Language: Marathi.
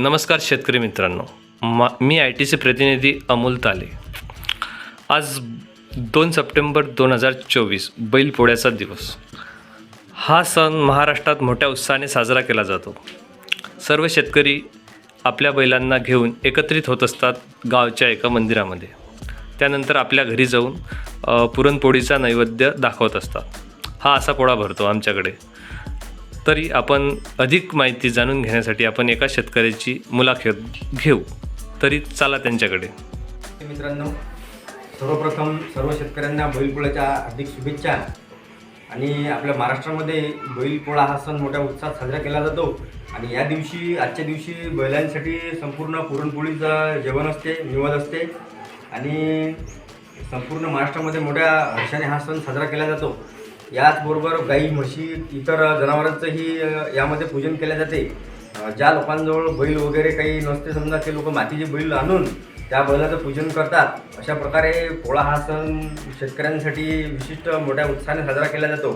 नमस्कार शेतकरी मित्रांनो. मा मी आय टी सी प्रतिनिधी अमोल ताले. आज दोन सप्टेंबर दोन हजार चोवीस बैलपोळ्याचा दिवस. हा सण महाराष्ट्रात मोठ्या उत्साहाने साजरा केला जातो. सर्व शेतकरी आपल्या बैलांना घेऊन एकत्रित होत असतात गावच्या एका मंदिरामध्ये. त्यानंतर आपल्या घरी जाऊन पुरणपोळीचा नैवेद्य दाखवत असतात. हा असा पोळा भरतो आमच्याकडे. तरी आपण अधिक माहिती जाणून घेण्यासाठी आपण एका शेतकऱ्याची मुलाखत घेऊ. तरी चला त्यांच्याकडे. मित्रांनो. सर्वप्रथम सर्व शेतकऱ्यांना बैलपोळ्याच्या हार्दिक शुभेच्छा. आणि आपल्या महाराष्ट्रामध्ये बैलपोळा हा सण मोठ्या उत्साहात साजरा केला जातो. आणि या दिवशी आजच्या दिवशी बैलांसाठी संपूर्ण पुरणपोळीचं जेवण असते निवड असते. आणि संपूर्ण महाराष्ट्रामध्ये मोठ्या हर्षाने हा सण साजरा केला जातो. याचबरोबर गाई म्हशी इतर जनावरांचंही यामध्ये पूजन केले जाते. ज्या लोकांजवळ बैल वगैरे काही नसते समजा ते लोक मातीचे बैल आणून त्या बैलाचं पूजन करतात अशा प्रकारे पोळा हा सण शेतकऱ्यांसाठी विशिष्ट मोठ्या उत्साहाने साजरा केला जातो.